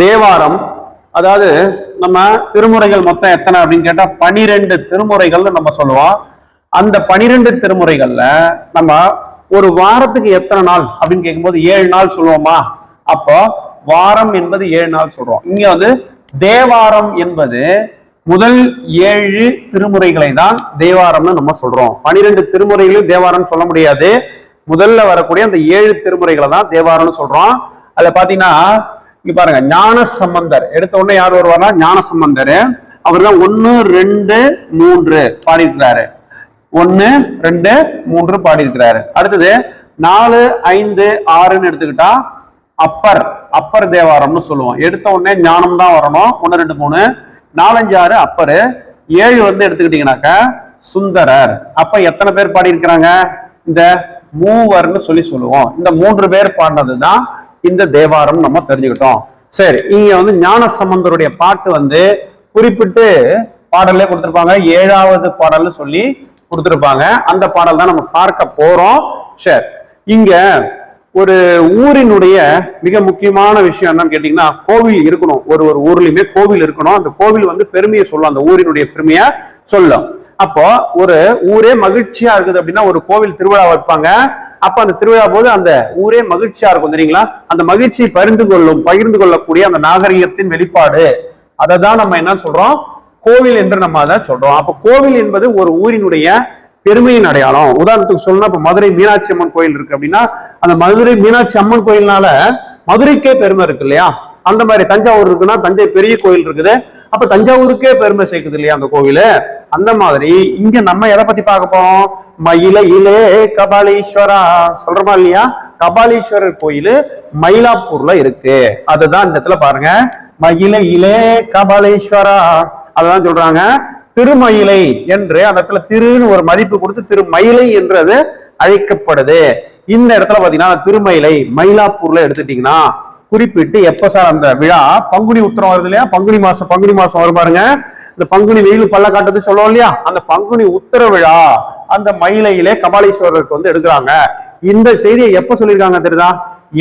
தேவாரம் அதாவது நம்ம திருமுறைகள் மொத்தம் எத்தனை அப்படின்னு கேட்டா பனிரெண்டு திருமுறைகள்னு நம்ம சொல்லுவோம். அந்த பனிரெண்டு திருமுறைகள்ல நம்ம ஒரு வாரத்துக்கு எத்தனை நாள் அப்படின்னு கேட்கும்போது ஏழு நாள் சொல்லுவோமா? அப்போ வாரம் என்பது ஏழு நாள் சொல்றோம். இங்க வந்து தேவாரம் என்பது முதல் ஏழு திருமுறைகளை தான் தேவாரம்னு நம்ம சொல்றோம். பனிரெண்டு திருமுறைகளையும் தேவாரம் சொல்ல முடியாது. முதல்ல வரக்கூடிய அந்த ஏழு திருமுறைகளை தான் தேவாரம்னு சொல்றோம். அதுல பாத்தீங்கன்னா இங்க பாருங்க ஞான சம்பந்தர். எடுத்த உடனே யார் வருவாரா ஞான சம்பந்தர். அவர் தான் ஒன்னு ரெண்டு மூன்று பாடியிருக்கிறாரு. ஒன்னு ரெண்டு மூன்று பாடியிருக்கிறாரு. அடுத்தது நாலு ஐந்து ஆறுன்னு எடுத்துக்கிட்டா அப்பர் அப்பர் தேவாரம்னு சொல்லுவோம். எடுத்த உடனே ஞானம் தான் வரணும். ஒன்னு ரெண்டு மூணு. நாலஞ்சு ஆறு அப்பரு. ஏழு வந்து எடுத்துக்கிட்டீங்கன்னாக்க சுந்தரர். அப்ப எத்தனை பேர் பாடியிருக்கிறாங்க? இந்த மூவர்னு சொல்லி சொல்லுவோம். இந்த மூன்று பேர் பாடினது தான் இந்த தேவாரம் நம்ம தெரிஞ்சுக்கிட்டோம். சரி இங்க வந்து ஞான சம்பந்தருடைய பாட்டு வந்து குறிப்பிட்டு பாடல்லே கொடுத்திருப்பாங்க. ஏழாவது பாடல்னு சொல்லி கொடுத்திருப்பாங்க. அந்த பாடல் தான் நம்ம பார்க்க போறோம். சரி இங்க ஒரு ஊரினுடைய மிக முக்கியமான விஷயம் என்னன்னு கேட்டீங்கன்னா கோவில் இருக்கணும். ஒரு ஒரு ஊர்லயுமே கோவில் இருக்கணும். அந்த கோவில் வந்து பெருமையை சொல்லும். அந்த ஊரினுடைய பெருமையை சொல்லும். அப்போ ஒரு ஊரே மகிழ்ச்சியா இருக்குது அப்படின்னா ஒரு கோவில் திருவிழா வைப்பாங்க. அப்ப அந்த திருவிழா போது அந்த ஊரே மகிழ்ச்சியா இருக்கும் தெரியுங்களா? அந்த மகிழ்ச்சியை பகிர்ந்து கொள்ளும் பகிர்ந்து கொள்ளக்கூடிய அந்த நாகரிகத்தின் வெளிப்பாடு. அதை தான் நம்ம என்ன சொல்றோம்? கோவில் என்று நம்ம அதை சொல்றோம். அப்ப கோவில் என்பது ஒரு ஊரினுடைய பெருமையின் அடையாளம். உதாரணத்துக்கு சொல்லணும் இப்ப மதுரை மீனாட்சி அம்மன் கோயில் இருக்கு அப்படின்னா அந்த மதுரை மீனாட்சி அம்மன் கோயில்னால மதுரைக்கே பெருமை இருக்கு இல்லையா? அந்த மாதிரி தஞ்சாவூர் இருக்குன்னா தஞ்சை பெரிய கோயில் இருக்குது. அப்ப தஞ்சாவூருக்கே பெருமை சேர்க்குது இல்லையா அந்த கோவில்? அந்த மாதிரி இங்க நம்ம எதை பத்தி பார்க்க போறோம்? இலே கபாலீஸ்வரா. சொல்றமா இல்லையா? கபாலீஸ்வரர் கோயில் மயிலாப்பூர்ல இருக்கு. அதுதான் இந்த இடத்துல பாருங்க. மயிலையிலே கபாலீஸ்வரா. அதுதான் சொல்றாங்க. திருமயிலை என்று அந்த இடத்துல திருன்னு ஒரு மதிப்பு கொடுத்து திருமயிலை என்று அது அழைக்கப்படுது. இந்த இடத்துல பாத்தீங்கன்னா திருமயிலை மயிலாப்பூர்ல எடுத்துட்டீங்கன்னா குறிப்பிட்டு எப்ப சார் அந்த விழா? பங்குனி உத்தரம் வருது இல்லையா? பங்குனி மாசம் பங்குனி மாசம் வரும் பாருங்க. இந்த பங்குனி வெயில் பல்ல காட்டுறது சொல்லுவோம் இல்லையா? அந்த பங்குனி உத்தர விழா அந்த மயிலையிலே கபாலீஸ்வரருக்கு வந்து எடுக்கிறாங்க. இந்த செய்தியை எப்ப சொல்லியிருக்காங்க தெரியுதா?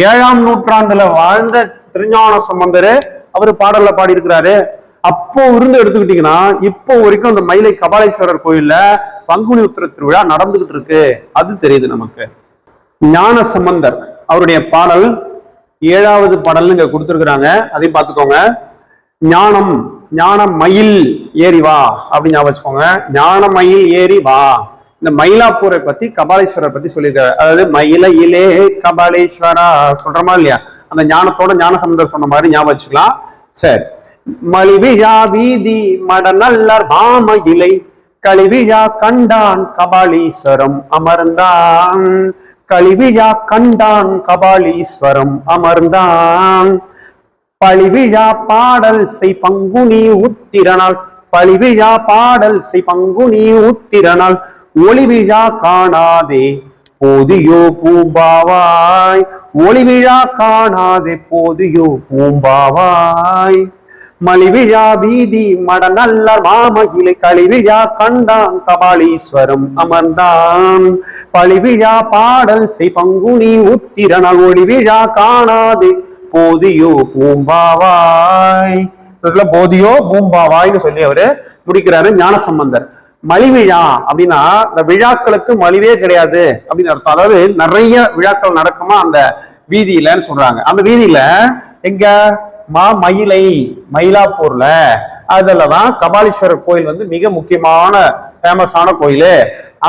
ஏழாம் நூற்றாண்டுல வாழ்ந்த திருஞான சம்பந்தர் அவர் பாடல்ல பாடி இருக்கிறாரு அப்போ இருந்து எடுத்துக்கிட்டீங்கன்னா இப்போ வரைக்கும் அந்த மயிலை கபாலீஸ்வரர் கோயில்ல பங்குனி உத்திர திருவிழா நடந்துகிட்டு இருக்கு. அது தெரியுது நமக்கு. ஞான சம்பந்தர் அவருடைய பாடல் ஏழாவது பாடல்னு இங்க கொடுத்துருக்குறாங்க. அதையும் பார்த்துக்கோங்க. ஞானம் ஞான மயில் ஏறி வா அப்படின்னு ஞாபகம் வச்சுக்கோங்க. ஞான மயில் ஏறி வா. இந்த மயிலாப்பூரை பத்தி கபாலீஸ்வரர் பத்தி சொல்லியிருக்காரு. அதாவது மயிலையிலே கபாலீஸ்வரா சொல்றோமா இல்லையா? அந்த ஞானத்தோட ஞான சம்பந்தர் சொன்ன மாதிரி ஞாபகம் வச்சுக்கலாம். சரி. மலிவிழா வீதி மடநல்லர் மாம இலை கழிவிழா கண்டான் கபாலீஸ்வரம் அமர்ந்தான். கழிவிழா கண்டான் கபாலீஸ்வரம் அமர்ந்தான். பழிவிழா பாடல் செய் பங்குனி உத்திரனால் பழிவிழா பாடல் செய் பங்குனி உத்திரனால் ஒளிவிழா காணாதே போதியோ பூம்பாவாய். ஒளிவிழா காணாதே போதியோ பூம்பாவாய். மலிவிழா வீதி மடநல்ல மாமகிலை களிவிழா கண்டான் கபாலீஸ்வரம் அமர்ந்தான். பழிவிழா பாடல் செய் பங்குனி உத்திரனால் ஒளிவிழா காணாது போதியோ பூம்பாவாய். இதுல போதியோ பூம்பாவாய்னு சொல்லி அவரு முடிக்கிறாரு ஞானசம்பந்தர். மலிவிழா அப்படின்னா இந்த விழாக்களுக்கு மலிவே கிடையாது அப்படின்னு அர்த்தம். அதாவது நிறைய விழாக்கள் நடக்குமா அந்த வீதியிலன்னு சொல்றாங்க. அந்த வீதியில எங்க? மா மயிலை மயிலாப்பூர்ல தான் கபாலீஸ்வரர் கோயில் வந்து மிக முக்கியமான ஃபேமஸான கோயில்.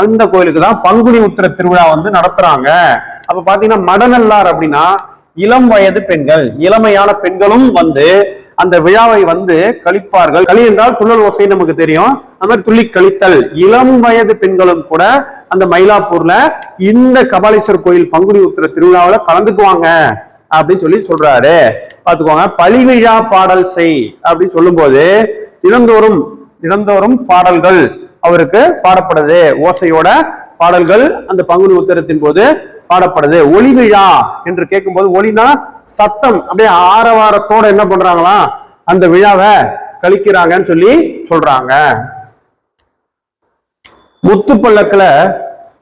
அந்த கோயிலுக்கு தான் பங்குனி உத்திர திருவிழா வந்து நடத்துறாங்க. அப்ப பாத்தீங்கன்னா மடநல்லார் அப்படின்னா இளம் வயது பெண்கள் இளமையான பெண்களும் வந்து அந்த விழாவை வந்து கழிப்பார்கள். களி என்றால் துள்ளல் ஓசை நமக்கு தெரியும். அந்த மாதிரி துள்ளி கழித்தல். இளம் வயது பெண்களும் கூட அந்த மயிலாப்பூர்ல இந்த கபாலீஸ்வரர் கோயில் பங்குனி உத்திர திருவிழாவில் கலந்துக்குவாங்க. அப்படின்னு சொல்லி சொல்றாரு. பாத்துக்கோங்க பழிவிழா பாடல் செய் அப்படின்னு சொல்லும்போது தினந்தோறும் தினந்தோறும் பாடல்கள் அவருக்கு பாடப்படுது. ஓசையோட பாடல்கள் அந்த பங்குனி உத்தரத்தின் போது பாடப்படுது. ஒளி விழா என்று கேட்கும்போது ஒளினா சத்தம். அப்படியே ஆரவாரத்தோட என்ன பண்றாங்களா? அந்த விழாவை கழிக்கிறாங்கன்னு சொல்லி சொல்றாங்க. முத்து பல்லக்கில்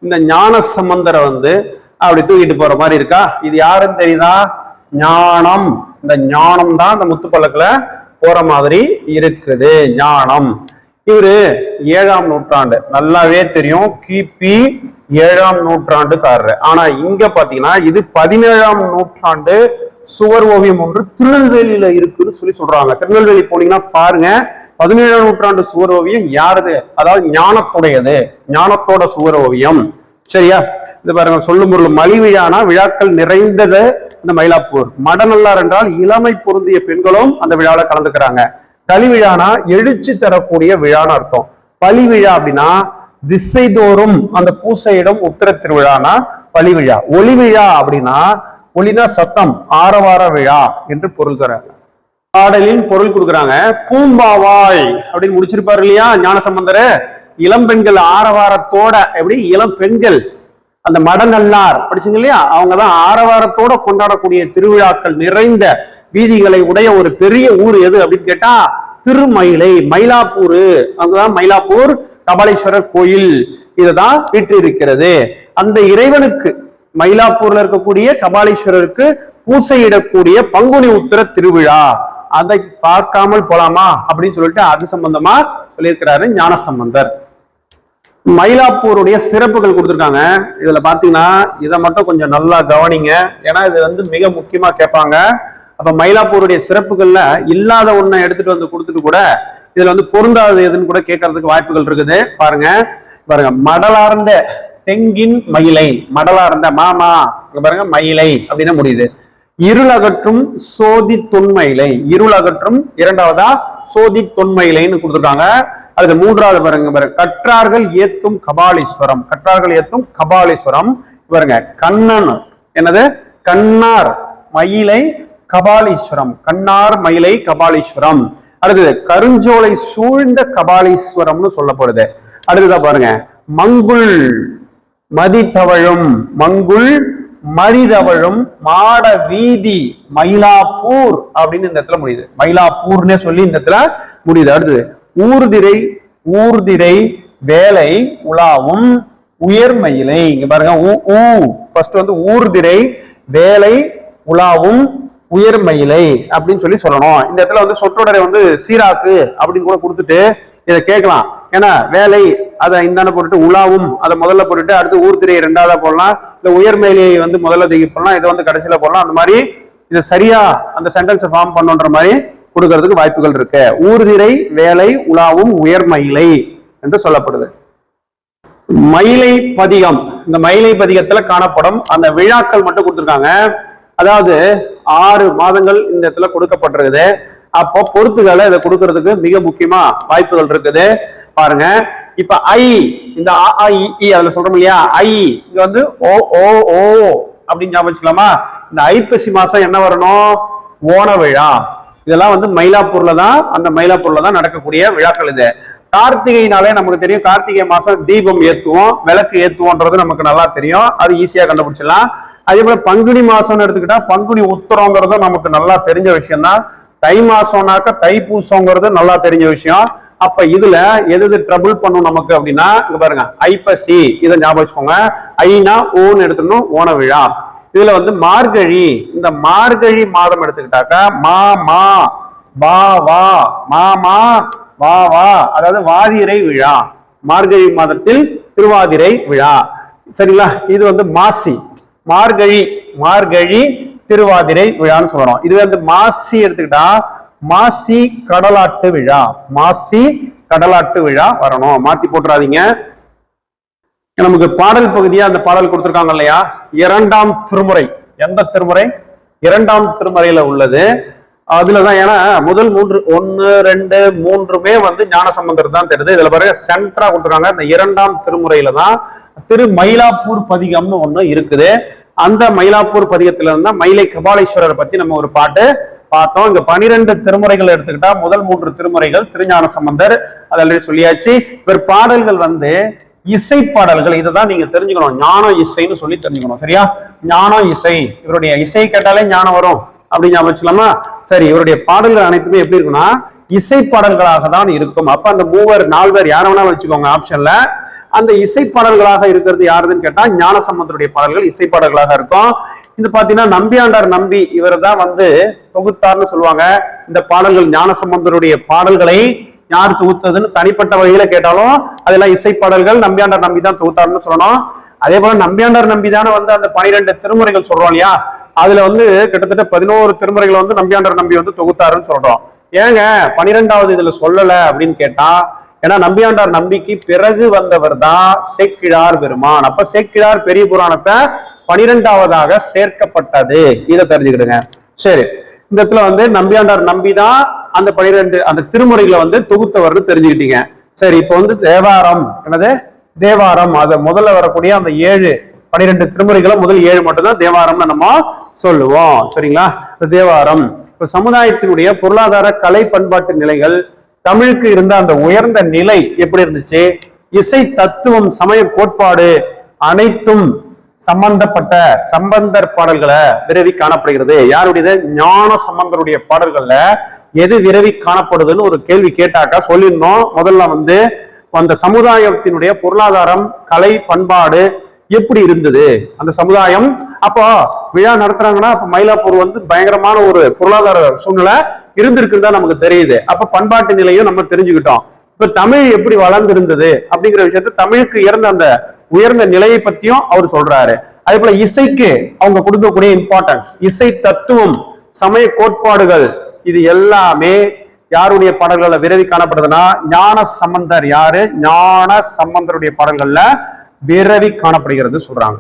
இந்த ஞான சம்பந்தரை வந்து அப்படி தூக்கிட்டு போற மாதிரி இருக்கா? இது யாருன்னு தெரியுதா? ஞானம். இந்த ஞானம் தான் இந்த முத்துப்பல்லக்கில் போற மாதிரி இருக்குது. ஞானம். இவரு ஏழாம் நூற்றாண்டு. நல்லாவே தெரியும். கிபி ஏழாம் நூற்றாண்டுக்காரர். ஆனா இங்க பாத்தீங்கன்னா இது பதினேழாம் நூற்றாண்டு சுவர் ஓவியம் ஒன்று திருநெல்வேலியில இருக்குன்னு சொல்லி சொல்றாங்க. திருநெல்வேலி போனீங்கன்னா பாருங்க பதினேழாம் நூற்றாண்டு சுவர் ஓவியம் யாருது? அதாவது ஞானத்துடையது. ஞானத்தோட சுவர் ஓவியம். சரியா? இது பாருங்க சொல்லும் பொருள். மலி விழானா விழாக்கள் நிறைந்தது இந்த மயிலாப்பூர். மடநல்லார் என்றால் இளமை பொருந்திய பெண்களும் அந்த விழாவில் கலந்துக்கிறாங்க. களி விழானா எழுச்சி தரக்கூடிய விழான்னு அர்த்தம். பலி விழா அப்படின்னா திசைதோறும் அந்த பூசையிடம் உத்தர திருவிழானா பலி விழா. ஒளி விழா அப்படின்னா ஒளினா சத்தம் ஆரவார விழா என்று பொருள் தராங்க. பாடலின் பொருள் கொடுக்குறாங்க. பூம்பாவாய் அப்படின்னு முடிச்சிருப்பாரு இல்லையா ஞானசம்பந்தர்? இளம் பெண்கள் ஆரவாரத்தோட எப்படி? இளம் பெண்கள் அந்த மடநல்லார் படிச்சுங்க இல்லையா? அவங்க தான் ஆரவாரத்தோட கொண்டாடக்கூடிய திருவிழாக்கள் நிறைந்த வீதிகளை உடைய ஒரு பெரிய ஊர் எது அப்படின்னு கேட்டா திருமயிலை மயிலாப்பூர். அங்கதான் மயிலாப்பூர் கபாலீஸ்வரர் கோயில் இதுதான் வீட்டு இருக்கிறது அந்த இறைவனுக்கு மயிலாப்பூர்ல இருக்கக்கூடிய கபாலீஸ்வரருக்கு பூசையிடக்கூடிய பங்குனி உத்தர திருவிழா. அதை பார்க்காமல் போலாமா? அப்படின்னு சொல்லிட்டு அது சம்பந்தமா சொல்லியிருக்கிறாரு ஞானசம்பந்தர். மயிலாப்பூருடைய சிறப்புகள் கொடுத்துருக்காங்க. இதுல பாத்தீங்கன்னா இதை மட்டும் கொஞ்சம் நல்லா கவனிங்க. ஏன்னா இது வந்து மிக முக்கியமா கேட்பாங்க. அப்ப மயிலாப்பூருடைய சிறப்புகள்ல இல்லாத ஒண்ணை எடுத்துட்டு வந்து கொடுத்துட்டு கூட இதுல வந்து பொருந்தாதது எதுன்னு கூட கேட்கறதுக்கு வாய்ப்புகள் இருக்குது. பாருங்க. பாருங்க. மடலார்ந்த தெங்கின் மயிலை. மடலார்ந்த மாமா. பாருங்க. மயிலை அப்படின்னு முடியுது. இருளகற்றும் சோதி தொன்மயிலை. இருளகற்றும் இரண்டாவதா? சோதி தொன்மயிலைன்னு கொடுத்துருக்காங்க. அடுத்து மூன்றாவது பாருங்க பாருங்க கற்றார்கள் ஏத்தும் கபாலீஸ்வரம். கற்றார்கள் ஏத்தும் கபாலீஸ்வரம். பாருங்க கண்ணன். என்னது? கண்ணார் மயிலை கபாலீஸ்வரம். கண்ணார் மயிலை கபாலீஸ்வரம். அடுத்தது கருஞ்சோலை சூழ்ந்த கபாலீஸ்வரம்னு சொல்லப்படுது. அடுத்ததா பாருங்க மங்குள் மதித்தவழும் மங்குள் மதிதவழும் மாட வீதி மயிலாப்பூர் அப்படின்னு இந்த இடத்துல முடியுது. மயிலாப்பூர்னே சொல்லி இந்த இடத்துல முடியுது. அடுத்தது ஊர்திரை ஊர்திரை வேலை உலாவும் உயர்மயிலை. இங்க பாருங்க ஊ ஊ. ஃபர்ஸ்ட் வந்து ஊர்திரை வேலை உலாவும் உயர்மயிலை அப்படின்னு சொல்லி சொல்லணும். இந்த இடத்துல வந்து சொற்றொடரை வந்து சீராக்கு அப்படின்னு கூட கொடுத்துட்டு இதை கேட்கலாம். ஏன்னா வேலை அதை இந்தாண்ட போட்டுட்டு உலாவும் அதை முதல்ல போட்டுட்டு அடுத்து ஊர்திரை ரெண்டாவதா போடலாம். இல்ல உயர்மயிலையை வந்து முதல்ல தூக்கி போடலாம் இதை வந்து கடைசியில போடலாம். அந்த மாதிரி இதை சரியா அந்த சென்டென்ஸை ஃபார்ம் பண்ணுன்ற மாதிரி கொடுக்கறதுக்கு வாய்ப்புகள் இருக்கு. ஊர்திரை வேலை உலாவும் உயர்மயிலை என்று சொல்லப்படுது. மயிலை பதிகம். இந்த மயிலை பதிகத்துல காணப்படும் அந்த விழாக்கள் மட்டும் கொடுத்துருக்காங்க. அதாவது ஆறு மாதங்கள் இந்த இடத்துல கொடுக்கப்பட்டிருக்குது. அப்போ பொறுத்துகளை இதை கொடுக்கறதுக்கு மிக முக்கியமா வாய்ப்புகள் இருக்குது. பாருங்க. இப்ப ஐ இந்த அதுல சொல்றோம் இல்லையா? ஐ இங்க வந்து ஓ ஓ ஓ அப்படின்னு ஞாபகம் வச்சுக்கலாமா? இந்த ஐப்பசி மாசம் என்ன வரணும்? ஓண விழா. இதெல்லாம் வந்து மயிலாப்பூர்ல தான் அந்த மயிலாப்பூர்ல தான் நடக்கக்கூடிய விழாக்கள் இது. கார்த்திகைனாலே நமக்கு தெரியும் கார்த்திகை மாசம் தீபம் ஏத்துவோம் விளக்கு ஏத்துவோன்றது நமக்கு நல்லா தெரியும். அது ஈஸியா கண்டுபிடிச்சிடலாம். அதே போல பங்குனி மாசம்னு எடுத்துக்கிட்டா பங்குனி உத்தரங்கிறதும் நமக்கு நல்லா தெரிஞ்ச விஷயம் தான் தை மாசம்னாக்க தைப்பூசங்கிறது நல்லா தெரிஞ்ச விஷயம். அப்ப இதுல எது எது ட்ரபிள் பண்ணும் நமக்கு அப்படின்னா இங்க பாருங்க ஐப்பசி இதை ஞாபகம் வச்சுக்கோங்க. ஐனா ஓன்னு எடுத்துக்கணும் ஓன விழா. இதுல வந்து மார்கழி இந்த மார்கழி மாதம் எடுத்துக்கிட்டாக்கா மா மா வா வா மா மா வா வா அதாவது வாதிரை விழா மார்கழி மாதத்தில் திருவாதிரை விழா. சரிங்களா? இது வந்து மாசி மார்கழி மார்கழி திருவாதிரை விழான்னு சொல்றோம். இது வந்து மாசி எடுத்துக்கிட்டா மாசி கடலாட்டு விழா மாசி கடலாட்டு விழா வரணும். மாத்தி போட்டுறாதீங்க. நமக்கு பாடல் பகுதியா அந்த பாடல் கொடுத்திருக்காங்க இல்லையா? இரண்டாம் திருமுறை. எந்த திருமுறை? இரண்டாம் திருமுறையில உள்ளது. அதுலதான் ஏன்னா முதல் மூன்று ஒன்னு ரெண்டு மூன்றுமே வந்து ஞானசம்பந்தர் தான் தெரியுது இதுல பாருங்க சென்டரா கொடுத்துருக்காங்க. இந்த இரண்டாம் திருமுறையில தான் திரு மயிலாப்பூர் பதிகம்னு ஒண்ணு இருக்குது. அந்த மயிலாப்பூர் பதிகத்துல இருந்தா மயிலை கபாலீஸ்வரரை பத்தி நம்ம ஒரு பாட்டு பார்த்தோம். இங்க பனிரெண்டு திருமுறைகள் எடுத்துக்கிட்டா முதல் மூன்று திருமுறைகள் திருஞான சம்பந்தர் அதெல்லாம் சொல்லியாச்சு. இவர் பாடல்கள் வந்து இசை பாடல்கள் இதை தான் நீங்க தெரிஞ்சுக்கணும். ஞானம் இசைன்னு சொல்லி தெரிஞ்சுக்கணும் சரியா? ஞானம் இசை இவருடைய இசை கேட்டாலே ஞானம் வரும். அப்படின்னு ஞாபகம் வச்சுக்கலாமா? சரி இவருடைய பாடல்கள் அனைத்துமே எப்படி இருக்குன்னா இசை பாடல்களாக தான் இருக்கும். அப்ப அந்த மூவர் நால்வர் யார வேணா வச்சுக்கோங்க ஆப்ஷன்ல அந்த இசை பாடல்களாக இருக்கிறது யாருதுன்னு கேட்டா ஞானசம்பந்தருடைய பாடல்கள் இசை பாடல்களாக இருக்கும். இது பாத்தீங்கன்னா நம்பியாண்டார் நம்பி இவர் தான் வந்து தொகுத்தார்னு சொல்லுவாங்க. இந்த பாடல்கள் ஞானசம்பந்தருடைய பாடல்களை யார் தொகுத்ததுன்னு தனிப்பட்ட வகையில கேட்டாலும் அதெல்லாம் இசை பாடல்கள் நம்பியாண்டார் நம்பி தான் தொகுத்தாருன்னு சொல்லணும். அதே போல நம்பியாண்டார் நம்பி தானே வந்து அந்த பனிரெண்டு திருமுறைகள் சொல்றோம் இல்லையா? அதுல வந்து கிட்டத்தட்ட பதினோரு திருமுறைகளை வந்து நம்பியாண்டார் நம்பி வந்து தொகுத்தாருன்னு சொல்றோம். ஏங்க பனிரெண்டாவது இதுல சொல்லல அப்படின்னு கேட்டா ஏன்னா நம்பியாண்டார் நம்பிக்கு பிறகு வந்தவர் தான் சேக்கிழார் பெருமான். அப்ப சேக்கிழார் பெரிய புராணத்தை பனிரெண்டாவதாக சேர்க்கப்பட்டது. இதை தெரிஞ்சுக்கிடுங்க. சரி. இந்த இடத்துல வந்து நம்பியாண்டார் நம்பி தான் அந்த பனிரெண்டு அந்த திருமுறைகளை வந்து தொகுத்தவர்னு தெரிஞ்சுக்கிட்டீங்க. சரி இப்போ வந்து தேவாரம் என்னது? தேவாரம். அது முதல்ல வரக்கூடிய அந்த ஏழு பனிரெண்டு திருமுறைகளை முதல் ஏழு மட்டும்தான் தேவாரம்னு நம்ம சொல்லுவோம். சரிங்களா? இந்த தேவாரம். இப்ப சமுதாயத்தினுடைய பொருளாதார கலை பண்பாட்டு நிலைகள் தமிழுக்கு இருந்த அந்த உயர்ந்த நிலை எப்படி இருந்துச்சு? இசை தத்துவம் சமய கோட்பாடு அனைத்தும் சம்பந்தப்பட்ட சம்பந்தர் பாடல்களை விரவி காணப்படுகிறது. யாருடையது? ஞான சம்பந்தருடைய பாடல்கள்ல எது விரவி காணப்படுதுன்னு ஒரு கேள்வி கேட்டாக்கா சொல்லியிருந்தோம். முதல்ல வந்து அந்த சமுதாயத்தினுடைய பொருளாதாரம் கலை பண்பாடு எப்படி இருந்தது? அந்த சமுதாயம் அப்போ விழா நடத்துறாங்கன்னா அப்ப மயிலாப்பூர் வந்து பயங்கரமான ஒரு பொருளாதார சூழ்நிலை இருந்திருக்குன்னு தான் நமக்கு தெரியுது. அப்ப பண்பாட்டு நிலையும் நம்ம தெரிஞ்சுக்கிட்டோம். இப்ப தமிழ் எப்படி வளர்ந்திருந்தது அப்படிங்கிற விஷயத்த தமிழுக்கு இறந்த அந்த உயர்ந்த நிலையை பத்தியும் அவர் சொல்றாரு. அதே போல இசைக்கு அவங்க கொடுக்கக்கூடிய இம்பார்ட்டன்ஸ் இசை தத்துவம் சமய கோட்பாடுகள் இது எல்லாமே யாருடைய பாடல்கள்ல விரவி காணப்படுதுன்னா ஞான சம்பந்தர் யாரு? ஞான சம்பந்தருடைய பாடல்கள்ல விரவி காணப்படுகிறது சொல்றாங்க.